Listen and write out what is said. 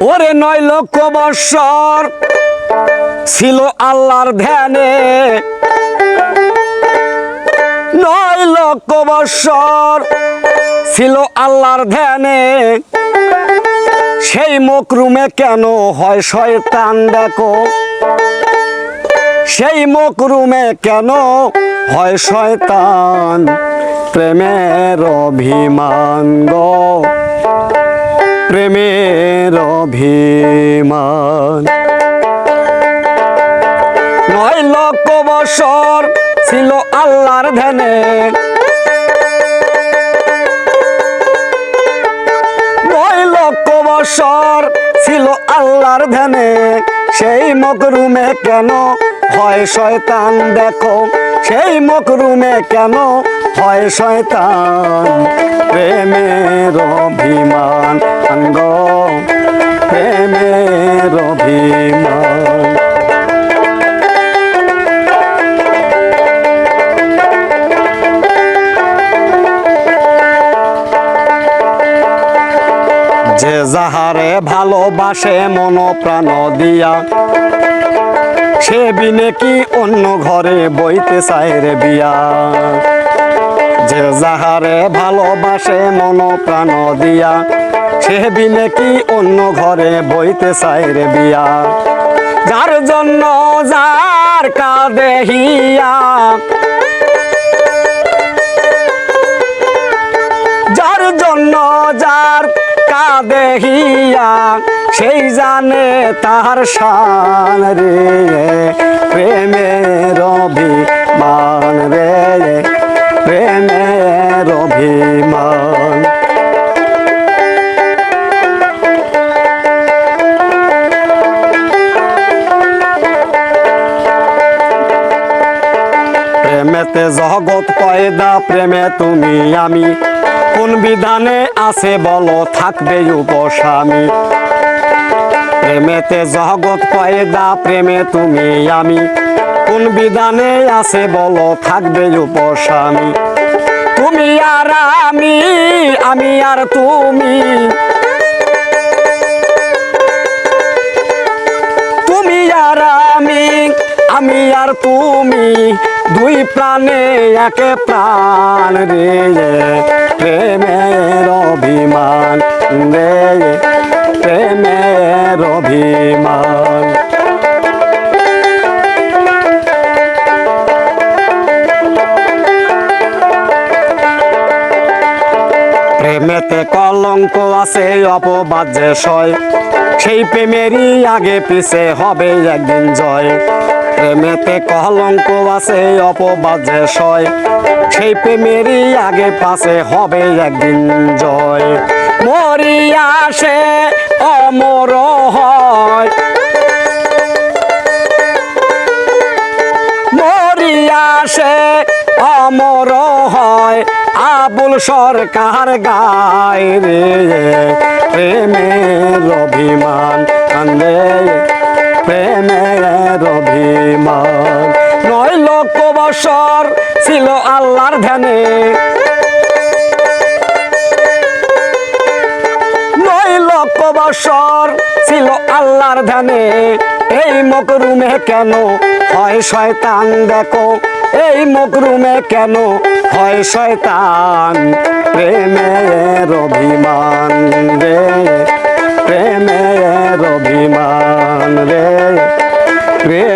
ওরে নয় লক্ষ বৎসর ছিল আল্লাহর ধ্যানে। নয় লক্ষ বৎসর ছিল আল্লাহর ধ্যানে। সেই মকরুমে কেন হয় শয়তান দেখো? সেই মকরুমে কেন হয় শয়তান? প্রেমের অভিমান গো। প্রেমের অভিমান। নয় লক্ষ বছর ছিল আল্লাহর ধ্যানে। নয় লক্ষ বছর ছিল আল্লাহর ধ্যানে। সেই মকরুমে কেন হয় শয়তান? দেখো, সেই মকরুমে কেন হয় শয়তান? প্রেমের অভিমান, অঙ্গ। প্রেমের অভিমান। যে যাহারে ভালোবাসে মন প্রাণ দিয়া, সে বিনে কি অন্য ঘরে বইতে চায় রে বিয়া? যে যাহারে ভালোবাসে মন প্রাণ দিয়া, সে বিনে কি অন্য ঘরে বইতে চায় রে বিয়া? যার জন্য যার কাঁদে হিয়া, যার জন্য যার কাঁদে হিয়া সেই জানে তার শান রে। প্রেমের অভিমান রে। প্রেমের অভিমান। প্রেমেতে জগৎ পয়দা, প্রেমে তুমি আমি। কোন বিধানে আছে বলো, থাকবে উপস্বামী। প্রেমেতে জগৎ পয়দা, প্রেমে তুমি আমি। কোন বিধানে আছে বলো, থাকবে উপস্বামী। তুমি আর আমি আমি আর তুমি। তুমি আর আমি আমি আর তুমি। দুই প্রাণে একে প্রাণ রে প্রেমের অভিমান রে প্রেমের অভিমান। প্রেমেতে কলঙ্ক আছে, অপবাদ যে সয়। সেই প্রেমেরই আগে পিছে হবে একদিন জয়। প্রেমেতে কলঙ্ক আছে অপবাদ যে সয়। সেই প্রেমেরই আগে পাশে হবে একদিন জয়। মরিয়া সে অমর হয়। মরিয়া সে অমর হয়। আবুল সরকার গায় রে, প্রেমের অভিমান কান্দে বছর ছিল আল্লাহর ধ্যানে। নয় লক্ষ বছর ছিল আল্লাহর ধ্যানে। এই মকরুমে কেন হয় শয়তান? দেখো, এই মকরুমে কেন হয় শয়তান? প্রেমের অভিমান রে, প্রেমের অভিমান রে। প্রেমের